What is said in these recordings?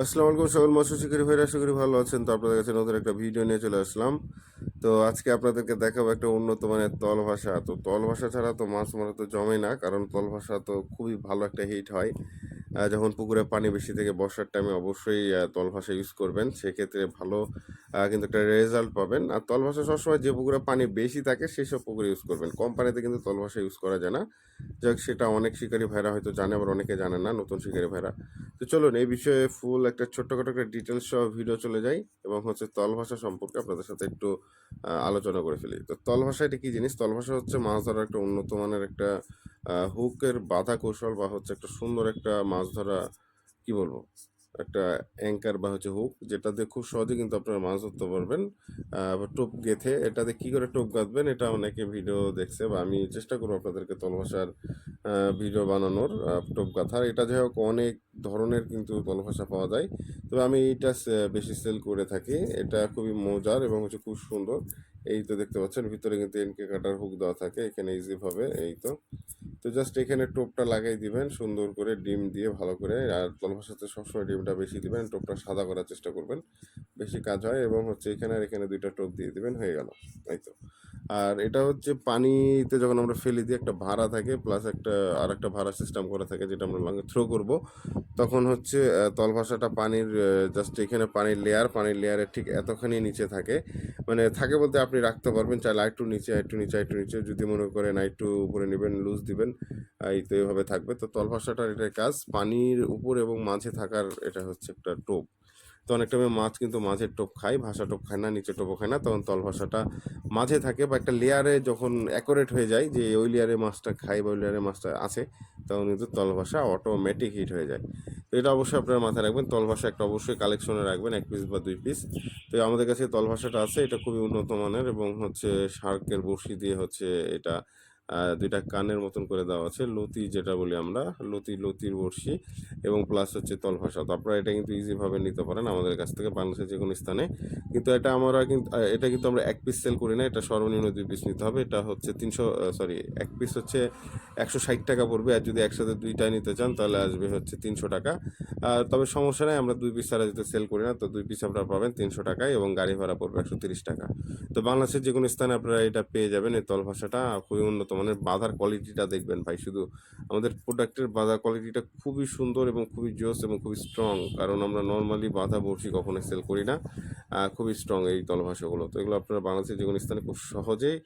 আসসালামু আলাইকুম সকল মৎস্য শিকারী ভাইরা, আশা করি ভালো আছেন। তো আপনাদের কাছে নতুন একটা ভিডিও নিয়ে চলে আসলাম। তো আজকে আপনাদেরকে দেখাবো একটা উন্নত মানের তল ভাষা। তো তল ভাষা ছাড়া তো মাছ মারা তো জমে না, কারণ তল ভাষা তো খুবই ভালো একটা হিট হয়। যখন পুকুরে পানি বেশি থেকে বর্ষার টাইমে অবশ্যই তল ভাষা ইউজ করবেন। সেক্ষেত্রে ভালো কিন্তু একটা রেজাল্ট পাবেন। আর তল ভাষা সবসময় যে পুকুরে পানি বেশি থাকে সেই সব পুকুরে ইউজ করবেন। কম পানিতে কিন্তু তল ভাষা ইউজ করা যায় না। যাক, সেটা অনেক শিকারী ভাইরা হয়তো জানে, আবার অনেকে জানে না, নতুন শিকারী ভাইরা। তো চলুন, এই বিষয়ে ফুল একটা ছোট্টখাটো একটা ডিটেলস সহ ভিডিও চলে যাই, এবং হচ্ছে তল ভাষা সম্পর্কে আপনাদের সাথে একটু আলোচনা করে ফেলি। তো তল ভাষা এটা কি জিনিস? তল ভাষা হচ্ছে মাছ ধরার একটা উন্নত মানের একটা হুকের বাধা কৌশল বা হচ্ছে একটা সুন্দর একটা মাছ ধরা, কি বলব? একটা অ্যাঙ্কার বা হচ্ছে হুক, যেটা দিয়ে খুব সহজে কিন্তু আপনারা মাছ ধরতে পারবেন। টোপ গেথে এটাতে কি করে টোপ গাঁথবেন, এটা অনেকে ভিডিও দেখছে বা আমি চেষ্টা করব আপনাদেরকে তলভাষার ভিডিও বানানোর টোপ গাঁথার। এটা যাই হোক, অনেক ধরনের কিন্তু তল ভাষা পাওয়া যায়। তবে আমি এটা বেশি সেল করে থাকি। এটা খুবই মজার এবং হচ্ছে খুব সুন্দর। এই তো দেখতে পাচ্ছেন, ভিতরে কিন্তু এনকে কাটার হুক দেওয়া থাকে, এখানে ইজিভাবে এই তো। তো জাস্ট এখানে টোপটা লাগাই দিবেন সুন্দর করে ডিম দিয়ে ভালো করে আর তল ভাষাতে সবসময় ডিমটা বেশি দিবেন টোপটা সাদা করার চেষ্টা করবেন। বেশি কাজ হয় এবং হচ্ছে এখানে আর এখানে দুইটা টোপ দিয়ে দিবেন হয়ে গেল এই তো। আর এটা হচ্ছে পানিতে যখন আমরা ফেলে দিই একটা ভাড়া থাকে প্লাস একটা আর একটা ভাড়া সিস্টেম করা থাকে যেটা আমরা লঙ্গে থ্রো করব তখন হচ্ছে আহ, তল ভাষাটা পানির জাস্ট এখানে পানির লেয়ার পানির লেয়ারের ঠিক এতখানি নিচে থাকে। মানে থাকে বলতে আপনি রাখতে পারবেন চাইলে একটু নিচে একটু নিচে একটু নিচে যদি মনে করেন একটু উপরে নেবেন লুজ দিবেন তো এইভাবে থাকবে। তো তল ভাষাটার এটার কাজ। পানির উপর এবং মাঝে থাকার এটা হচ্ছে একটা টোপ। তো অনেক টাইমে মাছ কিন্তু মাঝের টোপ খায়, ভাষা টোপ খায় না নিচে টোপও খায় না। তখন তল ভাষাটা মাঝে থাকে বা একটা লেয়ারে যখন অ্যাকোরেট হয়ে যায় যে ওই লেয়ারে মাছটা খায় বা ওই লেয়ারে মাছটা আছে, তখন কিন্তু তল ভাষা অটোমেটিক হিট হয়ে যায়। তো এটা অবশ্যই আপনারা মাথায় রাখবেন। তল ভাষা একটা অবশ্যই কালেকশনে রাখবেন, এক পিস বা দুই পিস তো আমাদের কাছে তল ভাষাটা আছে, এটা খুবই উন্নত মানের এবং হচ্ছে শার্কের বড়শি দিয়ে হচ্ছে এটা দুইটা কানের মতন করে দেওয়া আছে লতি যেটা বলি আমরা লতি লতির বড়শি এবং প্লাস হচ্ছে তল ভাষা তো আপনারা এটা কিন্তু ইজিভাবে নিতে পারেন আমাদের কাছ থেকে বাংলাদেশের যে কোনো স্থানে। কিন্তু এটা আমরা কিন্তু এটা কিন্তু আমরা এক পিস সেল করি না এটা সর্বনিম্ন দুই পিস নিতে হবে এটা হচ্ছে তিনশো সরি এক পিস হচ্ছে একশো ষাট টাকা পড়বে আর যদি একসাথে দুইটাই নিতে চান তাহলে আসবে হচ্ছে তিনশো টাকা। আহ, তবে সমস্যা নেই আমরা দুই পিস ছাড়া যেতে সেল করি না তো দুই পিস আপনারা পাবেন তিনশো টাকায় এবং গাড়ি ভাড়া পড়বে একশো তিরিশ টাকা। তো বাংলাদেশের যে কোনো স্থানে আপনারা এটা পেয়ে যাবেন এই তল ভাষাটা খুবই উন্নত মানের বাধার কোয়ালিটিটা দেখবেন ভাই। শুধু আমাদের প্রোডাক্টের বাধা কোয়ালিটিটা খুবই সুন্দর এবং খুবই জোস এবং খুবই স্ট্রং কারণ আমরা নর্মালি বাধা বড়শি কখনো সেল করি না। খুবই স্ট্রং এই তল ভাষাগুলো তো এগুলো আপনারা বাংলাদেশের যে কোনো স্থানে খুব সহজেই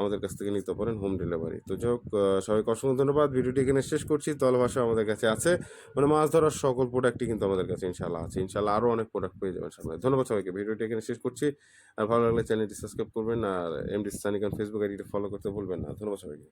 আমাদের কাছ থেকে নিতে পারেন হোম ডেলিভারি তো যাই হোক সবাইকে অসংখ্য ধন্যবাদ। ভিডিওটি এখানে শেষ করছি। তল ভাষা আমাদের কাছে আছে। মানে মাছ ধরার সকল প্রোডাক্টই কিন্তু আমাদের কাছে ইনশাল্লাহ আছে। ইনশাল্লাহ আরও অনেক প্রোডাক্ট পেয়ে যাবেন সামনে। ধন্যবাদ সবাইকে। ভিডিওটি এখানে শেষ করছি। আর ভালো লাগলে চ্যানেলটি সাবস্ক্রাইব করবেন। আর এমডি সানিকান ফেসবুক আইডিটি ফলো করতে ভুলবেন না। ধন্যবাদ সবাইকে।